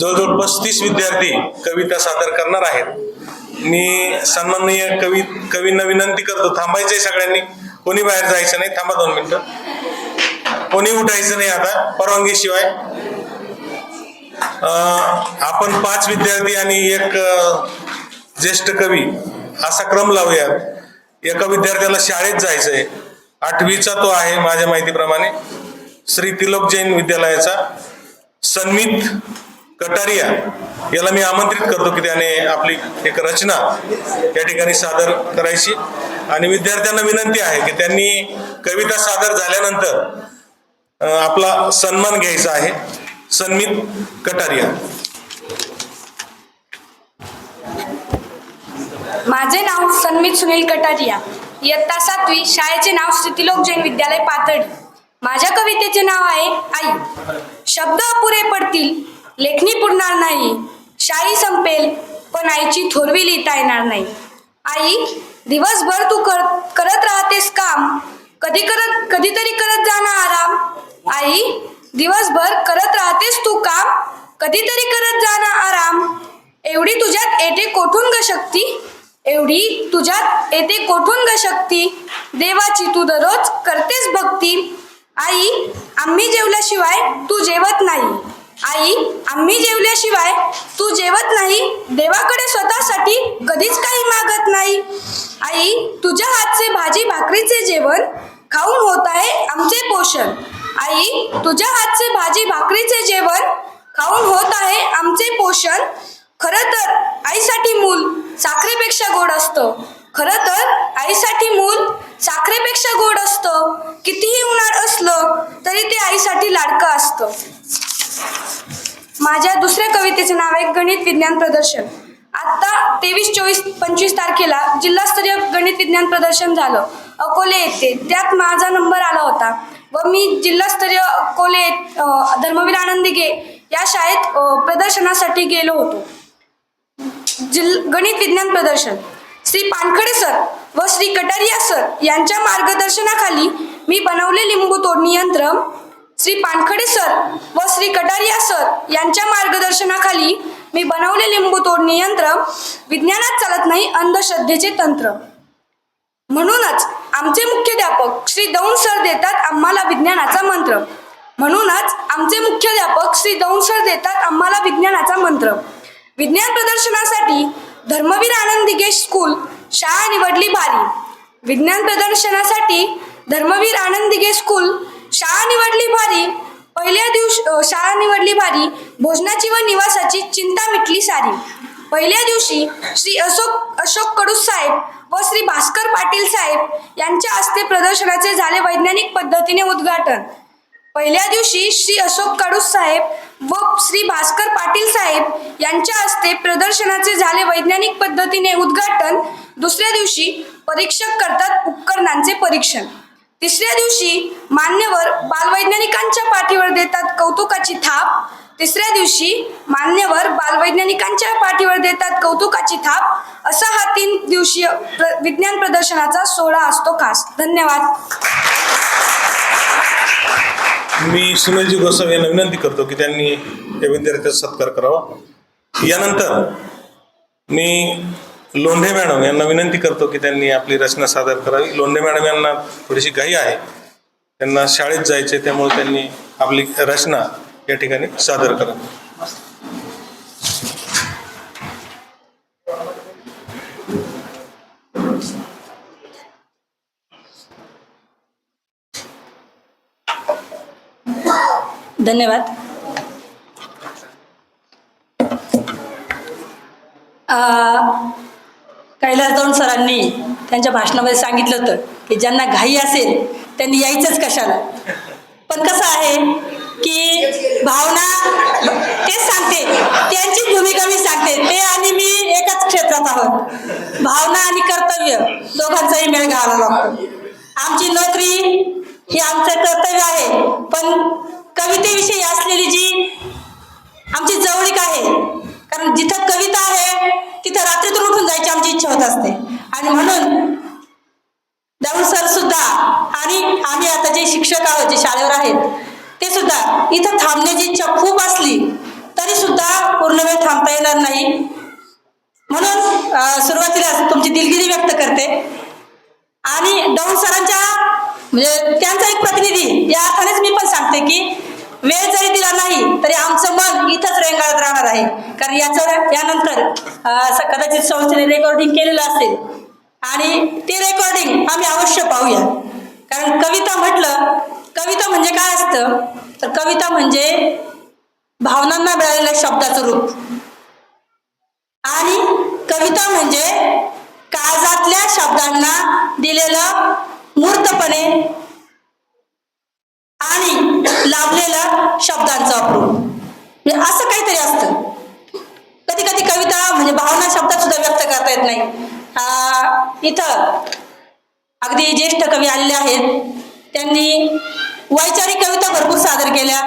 जवळजवळ पस्तीस विद्यार्थी कविता सादर करणार आहेत. मी सन्माननीय कवी कवींना विनंती करतो थांबायचंय सगळ्यांनी. कोणी बाहेर जायचं नाही थांबा दोन मिनिटं. कोणी उठायचं नाही आता परवानगीशिवाय. आपण पाच विद्यार्थी आणि एक ज्येष्ठ कवी असा क्रम लावूयात. एका विद्यार्थ्याला शाळेत जायचंय. आठवीचा तो आहे माझ्या माहितीप्रमाणे. श्री तिलोक जैन विद्यालयाचा. सन्मित कटारिया याला मी आमंत्रित करतो की त्याने आपली एक रचना या ठिकाणी सादर करायची. आणि विद्यार्थ्यांना विनंती आहे की त्यांनी कविता सादर झाल्यानंतर आपला सन्मान घ्यायचा आहे. सन्मित कटारिया. माझे नाव सन्मित सुनील कटारिया. इयत्ता सातवी शाळेचे नाव श्रीतिलोक जैन विद्यालय पातळी माझ्या कवितेचे नाव आहे आई. शब्द अपुरे पडतील लेखणी पुरणार नाही. शाळी संपेल पण आईची थोरवी लिहिता येणार नाही. आई दिवसभर तू कर करत राहतेस काम. कधी करत कधीतरी करत जाणार आराम. आई दिवसभर करत राहतेस तू काम. कधीतरी करत जाणार आराम. एवढी तुझ्यात येते कोठून ग शक्ती? एवढी तुझ्यात येते कोठून ग शक्ती? देवाची तू दररोज करतेस भक्ती. आई आम्ही जेवल्याशिवाय तू जेवत नाही. आई आम्ही जेवल्याशिवाय तू जेवत नाही देवाकडे स्वतःसाठी कधीच काही मागत नाही. आई तुझ्या हातचे भाजी भाकरीचे जेवण खाऊन होत आहे आमचे पोषण. आई तुझ्या हातचे भाजी भाकरीचे जेवण खाऊन होत आहे आमचे पोषण. खरं तर आईसाठी मूल साखरेपेक्षा गोड असतं. खरं तर आईसाठी मूल साखरेपेक्षा गोड असतं. कितीही उन्हाळ असलं तरी ते आईसाठी लाडकं असतं. माझ्या दुसऱ्या कवितेचे नाव आहे गणित विज्ञान प्रदर्शन. आत्ता तेवीस चोवीस पंचवीस तारखेला जिल्हास्तरीय गणित विज्ञान प्रदर्शन झालं. अकोले येथे. त्यात माझा नंबर आला होता व मी जिल्हास्तरीय अकोले धर्मवीर आनंदिगे या शाळेत प्रदर्शनासाठी गेलो होतो. जिल गणित विज्ञान प्रदर्शन. श्री पानखडे सर व श्री कटारिया सर यांच्या मार्गदर्शनाखाली मी बनवले लिंबू तोडणी यंत्र श्री पानखडे सर व श्री कटारिया सर यांच्या मार्गदर्शनाखाली मी बनवले लिंबू तोडणी यंत्र विज्ञानात चालत नाही अंधश्रद्धेचे तंत्र. म्हणूनच आमचे मुख्याध्यापक श्री दौंड सर देतात आम्हाला विज्ञानाचा मंत्र. म्हणूनच आमचे मुख्याध्यापक श्री दौंड सर देतात आम्हाला विज्ञानाचा मंत्र. विज्ञान प्रदर्शनासाठी धर्मवीर आनंद दिगेश स्कूल शाळा निवडली भारी. विज्ञान प्रदर्शनासाठी धर्मवीर आनंद दिगेश स्कूल शाळा निवडली भारी. पहिल्या दिवशी शाळा निवडली भारी. भोजनाची व निवासाची चिंता मिटली सारी. पहिल्या दिवशी श्री अशोक अशोक कडू साहेब व श्री भास्कर पाटील साहेब यांच्या हस्ते प्रदर्शनाचे झाले वैज्ञानिक पद्धतीने उद्घाटन. पहिल्या दिवशी श्री अशोक कडू साहेब व श्री भास्कर पाटील साहेब यांच्या हस्ते प्रदर्शनाचे झाले वैज्ञानिक पद्धतीने उद्घाटन. दुसऱ्या दिवशी परीक्षक करतात उपकरणांचे परीक्षण. तिसऱ्या दिवशी मान्यवर बालवैज्ञानिकांच्या पाठीवर देतात कौतुकाची थाप. तिसऱ्या दिवशी मान्यवर बालवैज्ञानिकांच्या पाठीवर देतात कौतुकाची थाप. असा हा तीन दिवसीय प्र विज्ञान प्रदर्शनाचा सोहळा असतो खास. धन्यवाद. मी सुनीलजी गोसावी यांना विनंती करतो की त्यांनी या विद्यार्थ्याचा सत्कार करावा. यानंतर मी लोंढे मॅडम यांना विनंती करतो की त्यांनी आपली रचना सादर करावी. लोंढे मॅडम यांना थोडीशी घाई आहे. त्यांना शाळेत जायचे त्यामुळे त्यांनी आपली रचना या ठिकाणी सादर करावी धन्यवाद. आ... कैलास दोन सरांनी त्यांच्या भाषणामध्ये सांगितलं होतं की ज्यांना घाई असेल त्यांनी यायचंच कशाला? पण कसं आहे की भावना तेच सांगते त्यांची भूमिका मी सांगते ते आणि मी एकाच क्षेत्रात आहोत. भावना आणि कर्तव्य दोघांचाही मेळ घालावा लागतो. आमची नोकरी ही आमचं कर्तव्य आहे पण कवितेविषयी असलेली जी आमची जवळीक आहे कारण जिथं कविता तिथं रात्रीतून उठून जायची आमची इच्छा होत असते. आणि म्हणून दाऊद सर सुद्धा आणि आम्ही आता जे शिक्षक आहोत जे शाळेवर आहेत ते सुद्धा इथं थांबण्याची इच्छा खूप असली तरी सुद्धा पूर्ण वेळ थांबता येणार नाही. म्हणून सुरुवातीला तुमची दिलगिरी व्यक्त करते. आणि डॉन सरांच्या म्हणजे त्यांचा एक प्रतिनिधी या अर्थानेच मी पण सांगते की वेळ जरी दिला नाही तरी आमचं मन इथंच रेंगाळत राहणार आहे. कारण याचं यानंतर कदाचित संस्थेने रेकॉर्डिंग केलेलं असेल. आणि ते रेकॉर्डिंग आम्ही अवश्य पाहूया. कारण कविता म्हटलं कविता म्हणजे काय असतं? तर कविता म्हणजे भावनांना मिळालेल्या शब्दाचं रूप. आणि कविता म्हणजे काळजातल्या शब्दांना दिलेलं मूर्तपणे आणि लाभलेला शब्दांचा म्हणजे असं काहीतरी असतं. कधी कधी कविता म्हणजे भावना शब्दात सुद्धा व्यक्त करता येत नाही. इथं अगदी ज्येष्ठ कवी आलेले आहेत. त्यांनी वैचारिक कविता भरपूर सादर केल्या.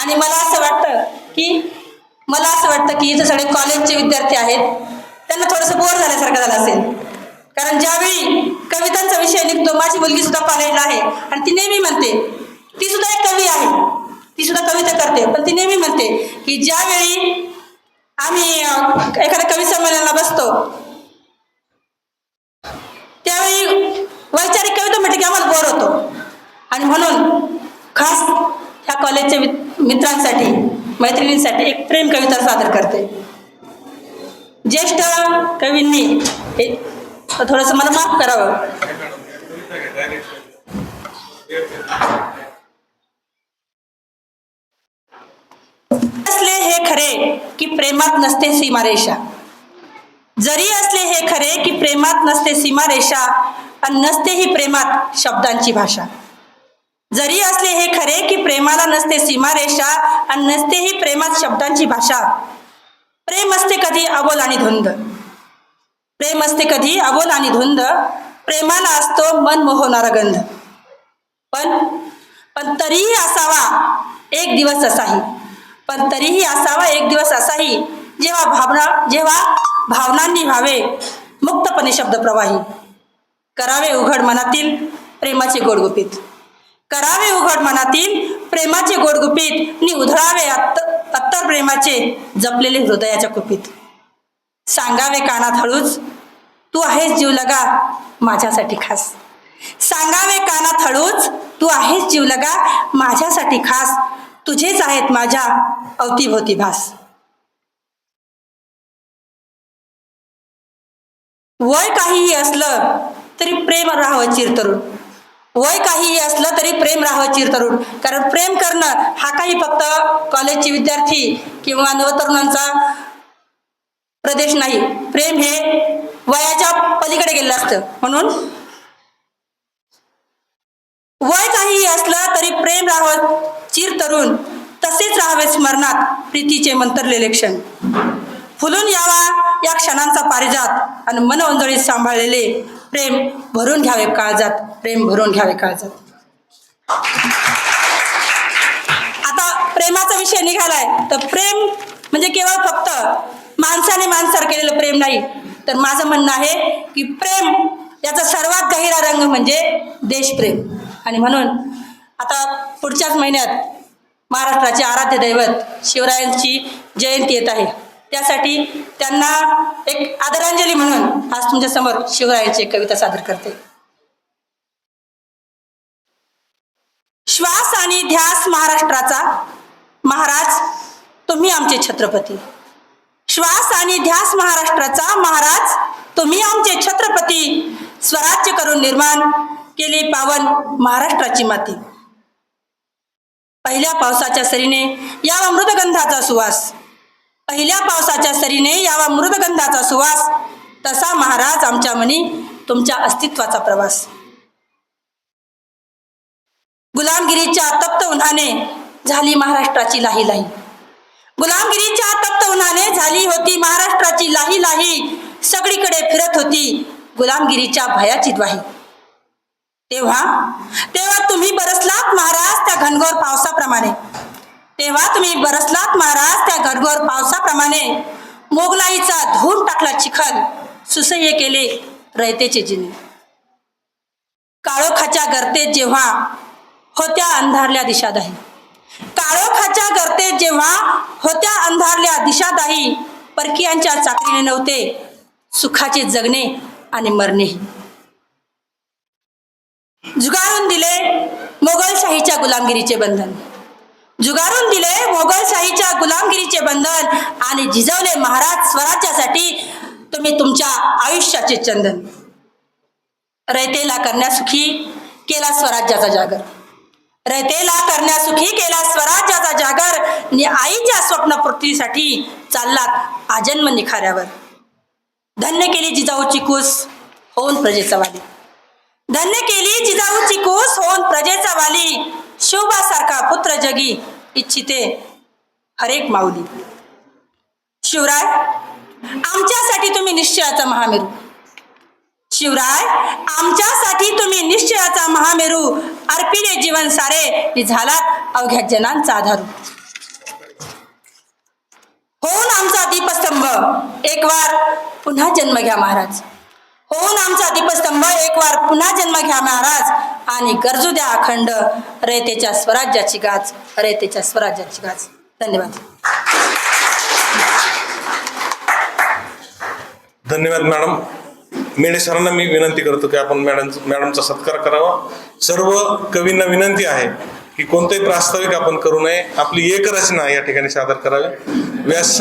आणि मला असं वाटतं की मला असं वाटतं की इथं सगळे कॉलेजचे विद्यार्थी आहेत. त्यांना थोडंसं बोर झाल्यासारखं झालं असेल. कारण ज्यावेळी कवितांचा विषय निघतो माझी मुलगी सुद्धा कॉलेजला आहे. आणि ती नेहमी म्हणते ती सुद्धा एक कवी आहे. ती सुद्धा कविता करते. पण ती नेहमी म्हणते की ज्यावेळी आम्ही एखाद्या कवी संमेलनाला बसतो त्यावेळी वैचारिक कविता म्हटलं की आम्हाला बोर होतो. आणि म्हणून खास ह्या कॉलेजच्या मित्रांसाठी मैत्रिणींसाठी एक प्रेम कविता सादर करते. ज्येष्ठ कवींनी हे थोडंसं मला माफ करावं. असले हे खरे की प्रेमात नसते सीमारेषा. जरी असले हे खरे की प्रेमात नसते सीमारेषा आणि नसते ही प्रेमात शब्दांची भाषा. जरी असले हे खरे की प्रेमाला नसते सीमारेषा आणि नसते ही प्रेमात शब्दांची भाषा. प्रेम असते कधी अबोल आणि धुंद. प्रेम असते कधी अबोल आणि धुंद. प्रेमाला असतो मन मोहणारा गंध. पण पण तरीही असावा एक दिवस असाही. पण तरीही असावा एक दिवस असाही जेव्हा भावना जेव्हा भावनांनी व्हावे मुक्तपणे शब्द प्रवाही. करावे उघड मनातील प्रेमाचे गोडगुपीत. करावे उघड मनातील प्रेमाचे गोडगुपीत नि उधळावे अत्त अत्तर प्रेमाचे जपलेले हृदयाच्या कुपीत. सांगावे कानात हळूच तू आहेस जीव लगा माझ्यासाठी खास. सांगावे कानात हळूच तू आहेस जीव लगा माझ्यासाठी खास. तुझेच आहेत माझ्या अवतीभोवती भास. वय काहीही असलं तरी प्रेम राहावं चिरतरुण. वय काहीही असलं तरी प्रेम राहावं चिरतरुण. कारण प्रेम करणं हा काही फक्त कॉलेजचे विद्यार्थी किंवा नवतरुणांचा प्रदेश नाही. प्रेम हे वयाच्या पलीकडे गेलेलं असतं. म्हणून वय काहीही असलं तरी प्रेम राहावं चिर तरुण तसेच राहावे स्मरणात प्रीतीचे मंतरलेले क्षण. फुलून यावा या क्षणांचा पारिजात आणि मनओंजळीत सांभाळलेले प्रेम भरून घ्यावे काळजात प्रेम भरून घ्यावे काळजात. आता प्रेमाचा विषय निघालाय. तर प्रेम म्हणजे केवळ फक्त माणसाने माणसावर केलेलं प्रेम नाही. तर माझं म्हणणं आहे की प्रेम याचा सर्वात गहिरा रंग म्हणजे देशप्रेम. आणि म्हणून आता पुढच्याच महिन्यात महाराष्ट्राचे आराध्य दैवत शिवरायांची जयंती येत आहे. त्यासाठी त्यांना एक आदरांजली म्हणून आज तुमच्यासमोर शिवरायांची एक कविता सादर करते. श्वास आणि ध्यास महाराष्ट्राचा. महाराज तुम्ही आमचे छत्रपती. श्वास आणि ध्यास महाराष्ट्राचा. महाराज तुम्ही आमचे छत्रपती. स्वराज्य करून निर्माण केले पावन महाराष्ट्राची माती. पहिल्या पावसाच्या सरीने यावा मृदगंधाचा सुवास. पहिल्या पावसाच्या सरीने यावा मृदगंधाचा सुवास. तसा महाराज आमच्या मनी तुमच्या अस्तित्वाचा प्रवास. गुलामगिरीच्या तप्त उन्हाने झाली महाराष्ट्राची लाही लाही गुलामगिरीच्या तप्त उन्हाने झाली होती महाराष्ट्राची लाही लाही सगळीकडे फिरत होती गुलामगिरीच्या भयाची द्वाही तेव्हा तेव्हा तुम्ही बरसलात महाराज त्या घनघोर पावसाप्रमाणे. तेव्हा तुम्ही बरसलात महाराज त्या घनघोर पावसाप्रमाणे. मोगलाईचा धूम टाकला चिखल सुसह्य केले रयतेचे जिने. काळोखाच्या गर्तेत जेव्हा होत्या अंधारल्या दिशादाही. काळोखाच्या गर्तेत जेव्हा होत्या अंधारल्या दिशादाही परकीयांच्या चाकरीने नव्हते सुखाचे जगणे आणि मरणे. जुगारून दिले मोगलशाहीच्या गुलामगिरीचे बंधन. जुगारून दिले मोगलशाहीच्या गुलामगिरीचे बंधन आणि जिजवले महाराज स्वराज्यासाठी तुम्ही तुमच्या आयुष्याचे चंदन. रयतेला करण्यासुखी केला स्वराज्याचा जागर. रयतेला करण्यासुखी केला स्वराज्याचा जागर. नि आईच्या स्वप्नपूर्तीसाठी चाललात आजन्म निखाऱ्यावर. धन्य केली जिजाऊची कूस होऊन प्रजेचा वाली. धन्य केली जिजाऊची कूस होऊन प्रजेचा वाली. शिवबासारखा पुत्र जगी इच्छिते हरेक माऊली. शिवराय आमच्यासाठी तुम्ही निश्चयाचा महामेरू. शिवराय आमच्यासाठी तुम्ही निश्चयाचा महामेरू. अर्पिले जीवन सारे झालात अवघ्या जनांचा आधारू. होऊन आमचा दीपस्तंभ. एक वार पुन्हा जन्म घ्या महाराज. होऊन आमचा दीपस्तंभ एक वार पुन्हा जन्म घ्या महाराज. आणि गरजू द्या अखंड. रयतेच्या स्वराज्याची गाज. रयतेच्या स्वराज्याची गाज. धन्यवाद. धन्यवाद मॅडम. मेढे सरांना मी विनंती करतो की आपण मॅडम मॅडमचा सत्कार करावा. सर्व कवींना विनंती आहे की कोणतेही प्रास्ताविक आपण करू नये. आपली एक रचना या ठिकाणी सादर करावी. व्यास